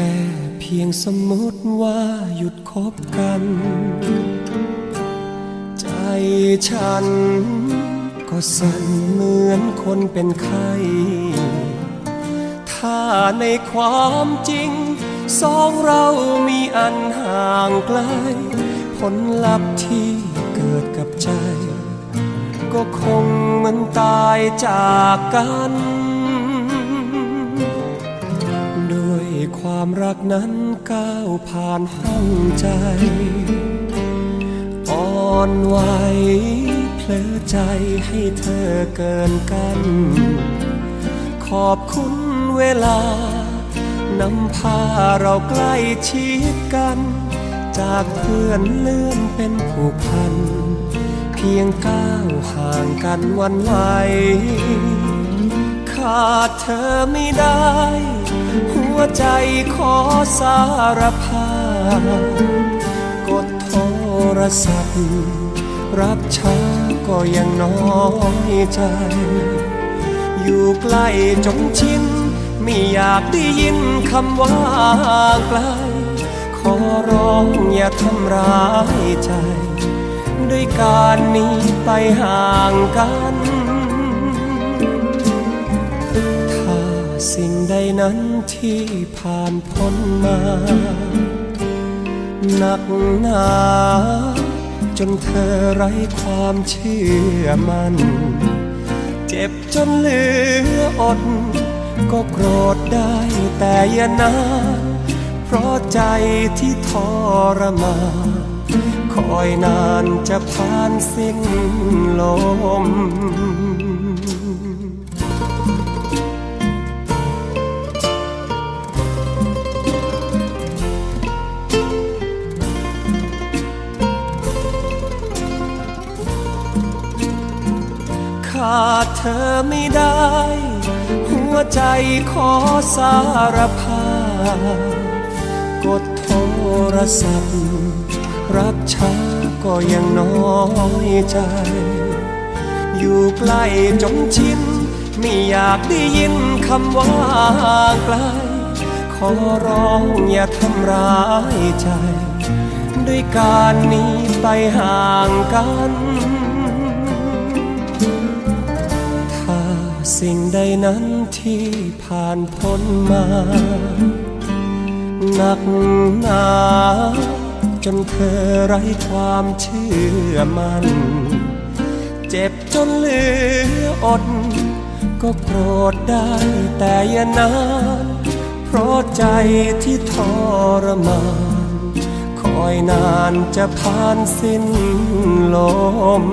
ค่เพียงสมมติว่าหยุดคบกัน ใจฉันก็สั่นเหมือนคนเป็นไข้ถ้าในความจริง สองเรามีอันห่างไกล ผลลัพธ์ที่เกิดกับใจ ก็คงเหมือนตายจากกัน ความรักนั้นก้าวผ่านห้องใจอ่อนไหวเพลอใจให้เธอเกินกัน ขอบคุณเวลานำพาเราใกล้ชิดกัน จากเพื่อนเลื่อนเป็นผูกพัน เพียงก้าวห่างกันวันไหวขาดเธอไม่ได้ หัวใจขอสารภาพกดโทรศัพท์ รับช้าก็ยังน้อยใจ อยู่ใกล้จนชินไม่อยากได้ยินคำว่าไกล ขอร้องอย่าทำร้ายใจ ด้วยการหนี้ไปห่างกัน ถ้าสิ่ง นั้นที่ผ่านพ้นมา หนักหนาจนเธอไร้ความเชื่อมัน่นเจ็บจนเหลืออด ก็โกรธได้แต่อย่านาเพราะใจที่ทรมานคอยนานจะผ่านสิ้นลม ขาดเธอไม่ได้ หัวใจขอสารภาพกดโทรศัพท์ รับช้าก็ยังน้อยใจ อยู่ใกล้จนชินไม่อยากได้ยินคำว่าไกล ขอร้องอย่าทำร้ายใจ ด้วยการหนี้ไปห่างกัน สิ่งใดนั้นที่ผ่านพ้นมา หนักหนา จนเธอไร้ความเชื่อมัน่น เจ็บจนเหลืออด ก็โกรธได้แต่อย่านาน เพราะใจที่ทรมาน คอยนานจะผ่านสิ้นลม